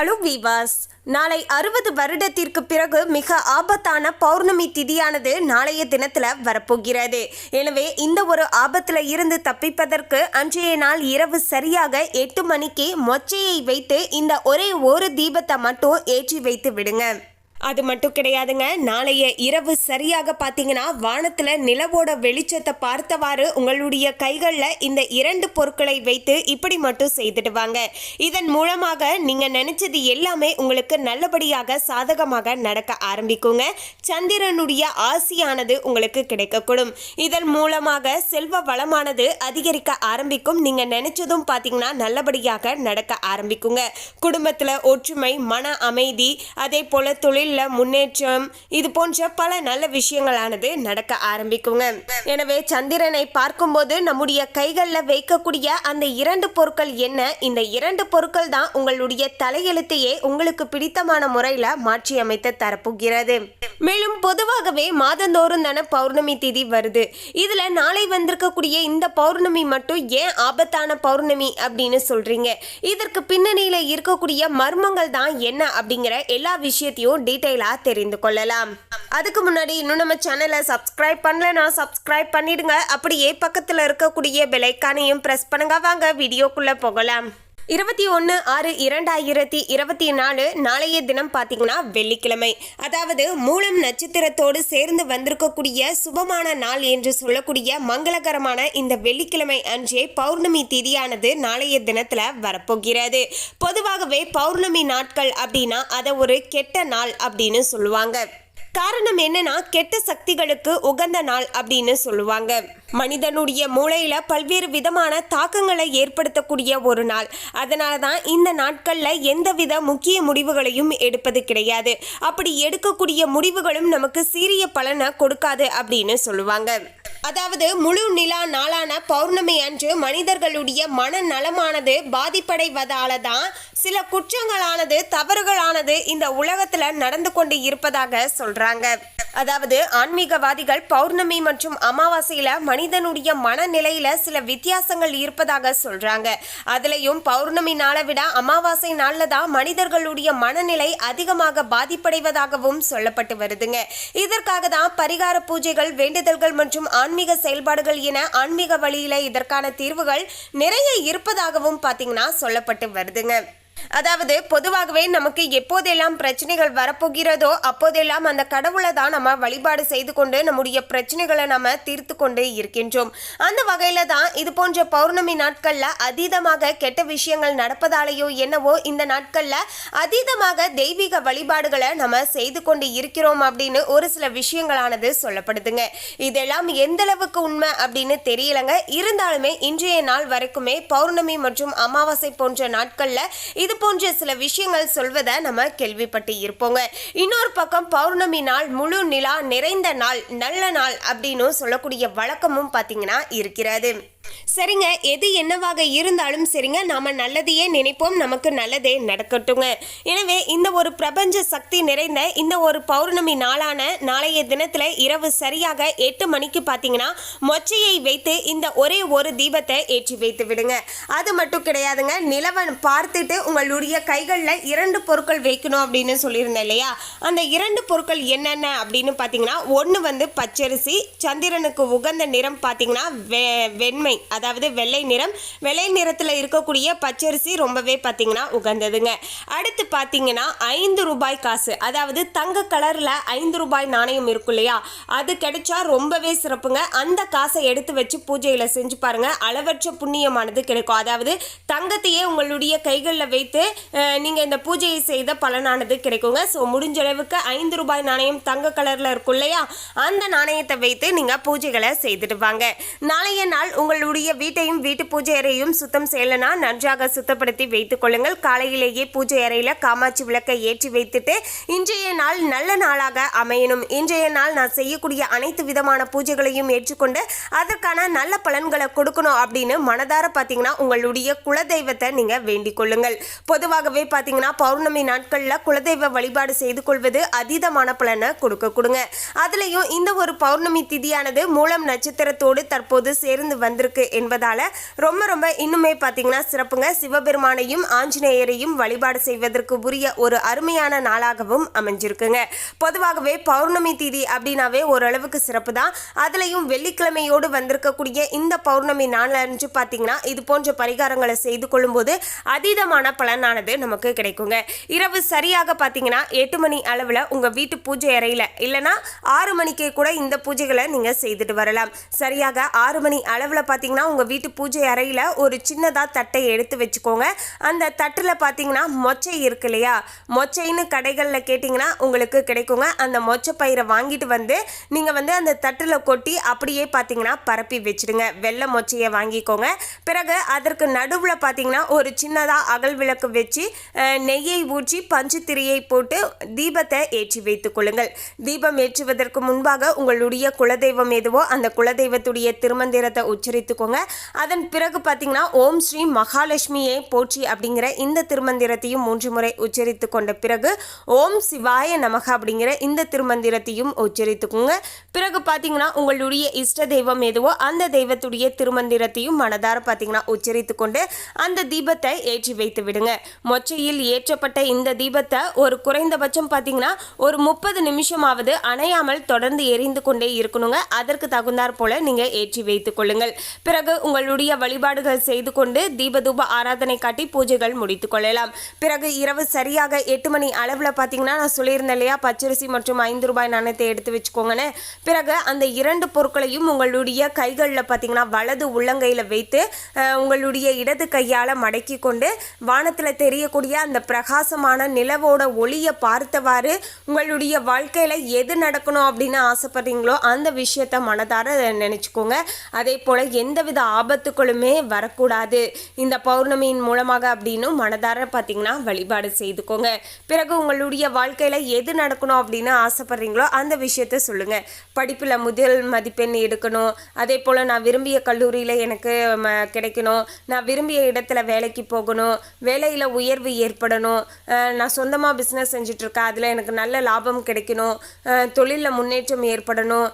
அலு வீவாஸ் நாளை அறுபது வருடத்திற்கு பிறகு மிக ஆபத்தான பௌர்ணமி திதியானது நாளைய தினத்தில் வரப்போகிறது. எனவே இந்த ஒரு ஆபத்தில் இருந்து தப்பிப்பதற்கு அன்றைய நாள் இரவு சரியாக எட்டு மணிக்கு மொச்சையை வைத்து இந்த ஒரே ஒரு தீபத்தை மட்டும் ஏற்றி வைத்து விடுங்க. அது மட்டும் கிடையாதுங்க. நாளைய இரவு சரியாக பார்த்தீங்கன்னா வானத்தில் நிலவோட வெளிச்சத்தை பார்த்தவாறு உங்களுடைய கைகளில் இந்த இரண்டு பொருட்களை வைத்து இப்படி மட்டும் செய்துடுவாங்க. இதன் மூலமாக நீங்கள் நினச்சது எல்லாமே உங்களுக்கு நல்லபடியாக சாதகமாக நடக்க ஆரம்பிக்குங்க. சந்திரனுடைய ஆசியானது உங்களுக்கு கிடைக்கக்கூடும். இதன் மூலமாக செல்வ வளமானது அதிகரிக்க ஆரம்பிக்கும். நீங்கள் நினச்சதும் பார்த்தீங்கன்னா நல்லபடியாக நடக்க ஆரம்பிக்குங்க. குடும்பத்தில் ஒற்றுமை மன அமைதி அதே போல தொழிலில் முன்னேற்றம் இது போன்ற பல நல்ல விஷயங்களானது நடக்க ஆரம்பிக்குங்க. எனவே சந்திரனை பார்க்கும்போது நம்முடைய கைகளில் வைக்கக்கூடிய அந்த இரண்டு பொருட்கள் என்ன? இந்த இரண்டு பொருட்கள் தான் உங்களுடைய தலையெழுத்தையே உங்களுக்கு பிடித்தமான முறையில் மாற்றி அமைத்து தரப்போகிறது. மேலும் பொதுவாகவே மாதந்தோறும் தானே பௌர்ணமி திதி வருது. இதுல நாளை வந்திருக்கக்கூடிய இந்த பௌர்ணமி மட்டும் ஏன் ஆபத்தான பௌர்ணமி அப்படின்னு சொல்றீங்க? இதற்கு பின்னணியில இருக்கக்கூடிய மர்மங்கள் தான் என்ன அப்படிங்கிற எல்லா விஷயத்தையும் டீட்டெயில் தெரிந்து கொள்ளலாம். அதுக்கு முன்னாடி இன்னும் நம்ம சேனலை சப்ஸ்கிரைப் பண்ணலன்னா சப்ஸ்கிரைப் பண்ணிடுங்க. அப்படியே பக்கத்தில் இருக்கக்கூடிய பெலைக்கானையும் ப்ரெஸ் பண்ணுங்க. வாங்க வீடியோக்குள்ளே போகலாம். இருபத்தி ஒன்று ஆறு இரண்டாயிரத்தி இருபத்தி நாலு நாளைய தினம் பார்த்தீங்கன்னா வெள்ளிக்கிழமை. அதாவது மூலம் நட்சத்திரத்தோடு சேர்ந்து வந்திருக்கக்கூடிய சுபமான நாள் என்று சொல்லக்கூடிய மங்களகரமான இந்த வெள்ளிக்கிழமை அன்றே பௌர்ணமி திதியானது நாளைய தினத்தில் வரப்போகிறது. பொதுவாகவே பௌர்ணமி நாட்கள் அப்படின்னா அதை ஒரு கெட்ட நாள் அப்படின்னு சொல்லுவாங்க. காரணம் என்னன்னா கெட்ட சக்திகளுக்கு உகந்த நாள் அப்படின்னு சொல்லுவாங்க. மனிதனுடைய மூளையில பல்வேறு விதமான தாக்கங்களை ஏற்படுத்தக்கூடிய ஒரு நாள். அதனால தான் இந்த நாட்கள்ல எந்தவித முக்கிய முடிவுகளையும் எடுப்பது கிடையாது. அப்படி எடுக்கக்கூடிய முடிவுகளும் நமக்கு சீரிய பலனை கொடுக்காது அப்படின்னு சொல்லுவாங்க. அதாவது முழு நிலா நாளான பௌர்ணமி அன்று மனிதர்களுடைய மன நலமானது பாதிப்படைவதால தான் சில குற்றங்களானது தவறுகளானது இந்த உலகத்துல நடந்து கொண்டு இருப்பதாக சொல்றாங்க. அதாவது ஆன்மீகவாதிகள் பௌர்ணமி மற்றும் அமாவாசையில மனிதனுடைய மனநிலையில சில வித்தியாசங்கள் இருப்பதாக சொல்றாங்க. அதுலயும் பௌர்ணமி நாளை விட அமாவாசை நாளில் தான் மனிதர்களுடைய மனநிலை அதிகமாக பாதிப்படைவதாகவும் சொல்லப்பட்டு வருதுங்க. இதற்காக தான் பரிகார பூஜைகள் வேண்டுதல்கள் மற்றும் ஆன்மீக செயல்பாடுகள் என ஆன்மீக வழியில இதற்கான தீர்வுகள் நிறைய இருப்பதாகவும் பார்த்தீங்கன்னா சொல்லப்பட்டு வருதுங்க. அதாவது பொதுவாகவே நமக்கு எப்போதெல்லாம் பிரச்சனைகள் வரப்போகிறதோ அப்போதெல்லாம் அந்த கடவுளை தான் நம்ம வழிபாடு செய்து கொண்டு நம்முடைய பிரச்சனைகளை நம்ம தீர்த்து கொண்டு இருக்கின்றோம். அந்த வகையில தான் இது போன்ற பௌர்ணமி நாட்களில் அதீதமாக கெட்ட விஷயங்கள் நடப்பதாலேயோ என்னவோ இந்த நாட்களில் அதீதமாக தெய்வீக வழிபாடுகளை நம்ம செய்து கொண்டு இருக்கிறோம் அப்படின்னு ஒரு சில விஷயங்களானது சொல்லப்படுதுங்க. இதெல்லாம் எந்த அளவுக்கு உண்மை அப்படின்னு தெரியலங்க. இருந்தாலுமே இன்றைய நாள் வரைக்குமே பௌர்ணமி மற்றும் அமாவாசை போன்ற நாட்களில் இது போன்ற சில விஷயங்கள் சொல்வதை நம்ம கேள்விப்பட்டு இருப்போங்க. இன்னொரு பக்கம் பௌர்ணமி நாள் முழு நிலா நிறைந்த நாள் நல்ல நாள் அப்படின்னு சொல்லக்கூடிய வழக்கமும் பார்த்தீங்கன்னா இருக்கிறது. சரிங்க எது என்னவாக இருந்தாலும் சரிங்க நாம நல்லதையே நினைப்போம் நமக்கு நல்லதே நடக்கட்டுங்க. எனவே இந்த ஒரு பிரபஞ்ச சக்தி நிறைந்த இந்த ஒரு பௌர்ணமி நாளான நாளைய தினத்துல இரவு சரியாக எட்டு மணிக்கு பார்த்தீங்கன்னா மொச்சையை வைத்து இந்த ஒரே ஒரு தீபத்தை ஏற்றி வைத்து விடுங்க. அது மட்டும் கிடையாதுங்க நிலவன் பார்த்துட்டு உங்களுடைய கைகளில் இரண்டு பொருட்கள் வைக்கணும் அப்படின்னு சொல்லியிருந்தேன் இல்லையா? அந்த இரண்டு பொருட்கள் என்னென்ன அப்படின்னு பார்த்தீங்கன்னா ஒன்று வந்து பச்சரிசி சந்திரனுக்கு உகந்த நிறம் பார்த்தீங்கன்னா வெ பசுமை அதாவது வெள்ளை நிறம். வெள்ளை நிறத்தில் இருக்கக்கூடிய பச்சரிசி ரொம்பவே பார்த்தீங்கன்னா உகந்ததுங்க. அடுத்து பார்த்தீங்கன்னா ஐந்து ரூபாய் காசு. அதாவது தங்க கலரில் ஐந்து ரூபாய் நாணயம் இருக்கும் இல்லையா? அது கிடைச்சா ரொம்பவே சிறப்புங்க. அந்த காசை எடுத்து வச்சு பூஜையில் செஞ்சு பாருங்க. அளவற்ற புண்ணியமானது கிடைக்கும். அதாவது தங்கத்தையே உங்களுடைய கைகளில் வைத்து நீங்கள் நீங்க இந்த பூஜையை செய்த பலனானது கிடைக்குங்க. ஸோ முடிஞ்ச அளவுக்கு ஐந்து ரூபாய் நாணயம் தங்க கலரில் இருக்கும் இல்லையா? அந்த நாணயத்தை வைத்து நீங்கள் பூஜைகளை செய்துட்டு வாங்க. நாளைய நாள் உங்களுடைய வீட்டையும் வீட்டு பூஜை அறையும் சுத்தம் செய்யலனா நன்றாக சுத்தப்படுத்தி வைத்துக் கொள்ளுங்கள். காலையிலேயே பூஜை அறையில காமாட்சி விளக்கை ஏற்றி வைத்துட்டு இன்றைய நாள் நல்ல நாளாக அமையணும். இன்றைய நாள் நான் செய்யக்கூடிய அனைத்து விதமான பூஜைகளையும் ஏற்றுக்கொண்டு அதற்கான நல்ல பலன்களை கொடுக்கணும் அப்படின்னு மனதார பார்த்தீங்கன்னா உங்களுடைய குலதெய்வத்தை நீங்க வேண்டிக் கொள்ளுங்கள். பொதுவாகவே பார்த்தீங்கன்னா பௌர்ணமி நாட்களில் குலதெய்வ வழிபாடு செய்து கொள்வது அதீதமான பலனை கொடுக்க கொடுங்க. அதுலேயும் இந்த ஒரு பௌர்ணமி திதியானது மூலம் நட்சத்திரத்தோடு தற்போது சேர்ந்து வந்திருக்கு இருக்கு என்பதால் ரொம்ப ரொம்ப இன்னுமே பார்த்தீங்கன்னா சிறப்புங்க. சிவபெருமானையும் ஆஞ்சநேயரையும் வழிபாடு செய்வதற்கு உரிய ஒரு அருமையான நாளாகவும் அமைஞ்சிருக்குங்க. பொதுவாகவே பௌர்ணமி தீதி அப்படின்னாவே ஓரளவுக்கு சிறப்பு தான் அதுலேயும் வெள்ளிக்கிழமையோடு வந்திருக்கக்கூடிய இந்த பௌர்ணமி நாளன்று பார்த்தீங்கன்னா இது போன்ற பரிகாரங்களை செய்து கொள்ளும்போது அதீதமான பலனானது நமக்கு கிடைக்குங்க. இரவு சரியாக பார்த்தீங்கன்னா எட்டு மணி அளவில் உங்கள் வீட்டு பூஜை அறையில் இல்லைனா ஆறு மணிக்கே கூட இந்த பூஜைகளை நீங்கள் செய்துட்டு வரலாம். சரியாக ஆறு மணி அளவில் பார்த்தீங்கன்னா உங்கள் வீட்டு பூஜை அறையில் ஒரு சின்னதாக தட்டை எடுத்து வச்சுக்கோங்க. அந்த தட்டில் பார்த்தீங்கன்னா மொச்சை இருக்கு இல்லையா? மொச்சைன்னு கடைகளில் கேட்டிங்கன்னா உங்களுக்கு கிடைக்குங்க. அந்த மொச்சை பயிரை வாங்கிட்டு வந்து நீங்கள் வந்து அந்த தட்டில் கொட்டி அப்படியே பார்த்தீங்கன்னா பரப்பி வச்சிடுங்க. வெள்ளை மொச்சையை வாங்கிக்கோங்க. பிறகு அதற்கு நடுவில் பார்த்தீங்கன்னா ஒரு சின்னதாக அகல் விளக்கு வச்சு நெய்யை ஊற்றி பஞ்சு திரியை போட்டு தீபத்தை ஏற்றி வைத்துக் கொள்ளுங்கள். தீபம் ஏற்றுவதற்கு முன்பாக உங்களுடைய குலதெய்வம் எதுவோ அந்த குலதெய்வத்துடைய திருமந்திரத்தை உச்சரித்து உச்சரித்துக்கோங்க அதன் பிறகு பார்த்தீங்கன்னா ஓம் ஸ்ரீ மகாலட்சுமியை போற்றி அப்படிங்கிற இந்த திருமந்திரத்தையும் மூன்று முறை உச்சரித்து கொண்ட பிறகு ஓம் சிவாய நமக அப்படிங்கிற இந்த திருமந்திரத்தையும் உச்சரித்துக்கோங்க. பிறகு பார்த்தீங்கன்னா உங்களுடைய இஷ்ட தெய்வம் எதுவோ அந்த தெய்வத்துடைய திருமந்திரத்தையும் மனதார பார்த்தீங்கன்னா உச்சரித்து கொண்டு அந்த தீபத்தை ஏற்றி வைத்து விடுங்க. மொச்சையில் ஏற்றப்பட்ட இந்த தீபத்தை ஒரு குறைந்தபட்சம் பார்த்தீங்கன்னா ஒரு முப்பது நிமிஷமாவது அணையாமல் தொடர்ந்து எரிந்து கொண்டே இருக்கணுங்க. அதற்கு தகுந்தாற் போல நீங்கள் ஏற்றி வைத்துக் கொள்ளுங்கள். பிறகு உங்களுடைய வழிபாடுகள் செய்து கொண்டு தீபதூப ஆராதனை காட்டி பூஜைகள் முடித்துக் கொள்ளலாம். பிறகு இரவு சரியாக எட்டு மணி அளவில் பார்த்தீங்கன்னா நான் சொல்லியிருந்தேன் இல்லையா பச்சரிசி மற்றும் ஐந்து ரூபாய் நாணயத்தை எடுத்து வச்சுக்கோங்கன்னு. பிறகு அந்த இரண்டு பொருட்களையும் உங்களுடைய கைகளில் பார்த்தீங்கன்னா வலது உள்ளங்கையில் வைத்து உங்களுடைய இடது கையால் மடக்கி கொண்டு வானத்தில் தெரியக்கூடிய அந்த பிரகாசமான நிலவோட ஒளியை பார்த்தவாறு உங்களுடைய வாழ்க்கையில் எது நடக்கணும் அப்படின்னு ஆசைப்படுறீங்களோ அந்த விஷயத்த மனதார நினச்சிக்கோங்க. அதே போல் எந்தவித ஆபத்துக்களுமே வரக்கூடாது. இந்த பௌர்ணமியின் மூலமாக அப்படின்னு மனதார பார்த்தீங்கன்னா வழிபாடு செய்துக்கோங்க. பிறகு உங்களுடைய வாழ்க்கையில் எது நடக்கணும் அப்படின்னு ஆசைப்படுறீங்களோ அந்த விஷயத்த சொல்லுங்கள் படிப்பில் முதல் மதிப்பெண் எடுக்கணும். அதே போல் நான் விரும்பிய கல்லூரியில் எனக்கு ம, கிடைக்கணும். நான் விரும்பிய இடத்துல வேலைக்கு போகணும். வேலையில் உயர்வு ஏற்படணும். நான் சொந்தமாக பிஸ்னஸ் செஞ்சிட்ருக்கேன் அதில் எனக்கு நல்ல லாபம் கிடைக்கணும். தொழிலில் முன்னேற்றம் ஏற்படணும்.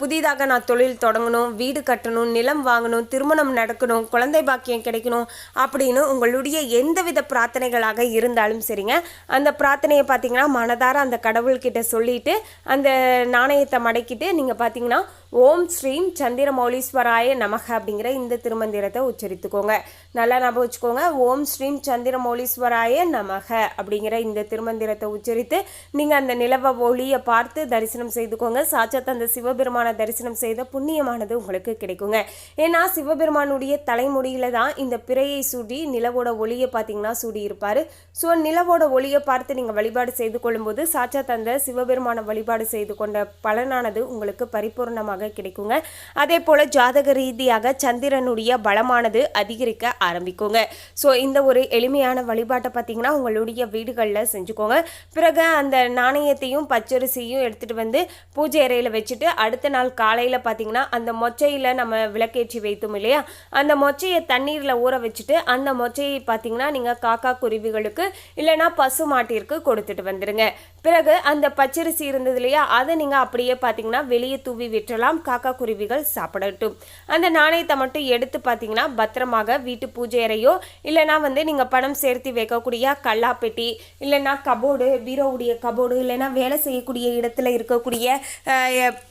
புதிதாக நான் தொழில் தொடங்கணும். வீடு கட்டணும். நிலம் வாங்கணும் திருமணம் நடக்கணும் குழந்தை பாக்கியம் கிடைக்கணும் அப்படின்னு உங்களுடைய எந்தவித பிரார்த்தனைகளாக இருந்தாலும் சரிங்க. அந்த பிரார்த்தனையை பார்த்தீங்கன்னா மனதார அந்த கடவுள்கிட்ட சொல்லிட்டு அந்த நாணயத்தை மடக்கிட்டு நீங்கள் பார்த்தீங்கன்னா ஓம் ஸ்ரீம் சந்திரமௌலீஸ்வராய நமக அப்படிங்கிற இந்த திருமந்திரத்தை உச்சரித்துக்கோங்க. நல்லா ஞாபகம் வச்சுக்கோங்க. ஓம் ஸ்ரீம் சந்திரமௌலீஸ்வராய நமக அப்படிங்கிற இந்த திருமந்திரத்தை உச்சரித்து நீங்கள் அந்த நிலவ ஒளியை பார்த்து தரிசனம் செய்துக்கோங்க. சாட்சாத் அந்த சிவபெருமான தரிசனம் செய்த புண்ணியமானது உங்களுக்கு கிடைக்குங்க. ஏன்னா சிவபெருமானுடைய தலைமுடியில் தான் இந்த பிறையை சூடி நிலவோட ஒளியை பார்த்தீங்கன்னா சூடி இருப்பார். ஸோ நிலவோட ஒளியை பார்த்து நீங்கள் வழிபாடு செய்து கொள்ளும்போது சாட்சாத் அந்த சிவபெருமான வழிபாடு செய்து கொண்ட பலனானது உங்களுக்கு பரிபூர்ணமாக கிடைக்குங்க. அதே போல் ஜாதக ரீதியாக சந்திரனுடைய பலமானது அதிகரிக்க ஆரம்பிக்குங்க. ஸோ இந்த ஒரு எளிமையான வழிபாட்டை பார்த்தீங்கன்னா உங்களுடைய வீடுகளில் செஞ்சுக்கோங்க. பிறகு அந்த நாணயத்தையும் பச்சரிசியும் எடுத்துகிட்டு வந்து பூஜை அறையில் வச்சுட்டு அடுத்த நாள் காலையில் பார்த்தீங்கன்னா அந்த மொச்சையில் நம்ம விளக்கேற்றி வைத்தோம் இல்லையா? அந்த மொச்சையை தண்ணீரில் ஊற வச்சுட்டு அந்த மொச்சையை பார்த்தீங்கன்னா நீங்கள் காக்கா குருவிகளுக்கு இல்லைன்னா பசு மாட்டிற்கு கொடுத்துட்டு வந்துடுங்க பிறகு அந்த பச்சரிசி இருந்தது இல்லையா? அதை நீங்கள் அப்படியே பார்த்தீங்கன்னா வெளியே தூவி விட்டுறலாம். காக்கா குருவிகள் சாப்பிடட்டும். அந்த நாணயத்தை மட்டும் எடுத்து பார்த்தீங்கன்னா பத்திரமாக வீட்டு பூஜை அறையோ இல்லைன்னா வந்து நீங்கள் பணம் சேர்த்து வைக்கக்கூடிய கல்லாப்பெட்டி இல்லைன்னா கபோர்டு பீரோவுடைய கபோர்டு இல்லைன்னா வேலை செய்யக்கூடிய இடத்துல இருக்கக்கூடிய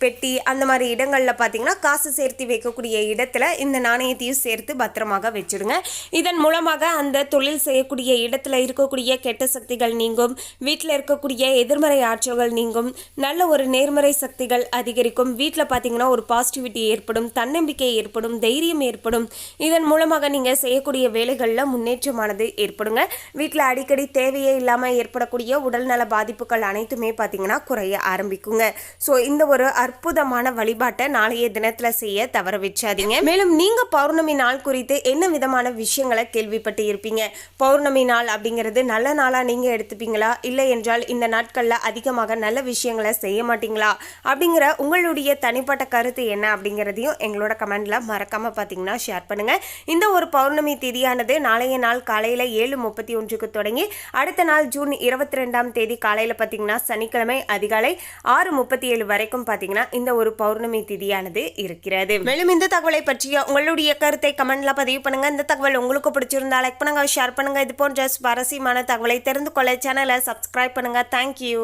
பெட்டி அந்த மாதிரி இடங்களில் பார்த்தீங்கன்னா காசு சேர்த்து வைக்கக்கூடிய இடத்துல இந்த நாணயத்தையும் சேர்த்து பத்திரமாக வச்சுடுங்க. இதன் மூலமாக அந்த தொழில் செய்யக்கூடிய இடத்துல இருக்கக்கூடிய கெட்ட சக்திகள் நீங்கும். வீட்டில் இருக்கக்கூடிய எதிர்மறை ஆற்றல்கள் நீங்கும். நல்ல ஒரு நேர்மறை சக்திகள் அதிகரிக்கும். வீட்டில் பார்த்தீங்கன்னா ஒரு பாசிட்டிவிட்டி ஏற்படும். தன்னம்பிக்கை ஏற்படும். தைரியம் ஏற்படும். இதன் மூலமாக நீங்கள் செய்யக்கூடிய வேலைகளில் முன்னேற்றமானது ஏற்படுங்க. வீட்டில் அடிக்கடி தேவையே இல்லாமல் ஏற்படக்கூடிய உடல்நல பாதிப்புகள் அனைத்துமே பார்த்தீங்கன்னா குறைய ஆரம்பிக்குங்க. ஸோ இந்த ஒரு அற்புதமான வழிபாட்டை நாளைய தினத்தில் செய்ய தவற வச்சாதீங்க. மேலும் நீங்கள் பௌர்ணமி நாள் குறித்து என்ன விதமான விஷயங்களை கேள்விப்பட்டு இருப்பீங்க பௌர்ணமி நாள் அப்படிங்கிறது நல்ல நாளாக நீங்கள் எடுத்துப்பீங்களா? இல்லை என்றால் இந்த நாட்களில் அதிகமாக நல்ல விஷயங்களை செய்ய மாட்டீங்களா? அப்படிங்கிற உங்களுடைய தனிப்பட்ட கருத்து என்ன அப்படிங்கிறதையும் எங்களோட கமெண்டில் மறக்காமல் பார்த்தீங்கன்னா ஷேர் பண்ணுங்கள் இந்த ஒரு பௌர்ணமி திதியானது நாளைய நாள் காலையில் ஏழு முப்பத்தி ஒன்றுக்கு தொடங்கி அடுத்த நாள் ஜூன் இருபத்தி ரெண்டாம் தேதி காலையில் பார்த்தீங்கன்னா சனிக்கிழமை அதிகாலை ஆறு முப்பத்தி ஏழு வரைக்கும் பார்த்தீங்கன்னா இந்த ஒரு பௌர்ணமி திதியானது இருக்கிறது. மேலும் இந்த தகவலை பற்றிய உங்களுடைய கருத்தை கமெண்ட்ல பதிவு பண்ணுங்க. இந்த தகவல் உங்களுக்கு பிடிச்சிருந்தா லைக் பண்ணுங்க ஷேர் பண்ணுங்க. இது போன்ற சுவாரஸ்யமான தகவலை தெரிந்து கொள்ள சேனலை சப்ஸ்கிரைப் பண்ணுங்க. Thank you Thank you.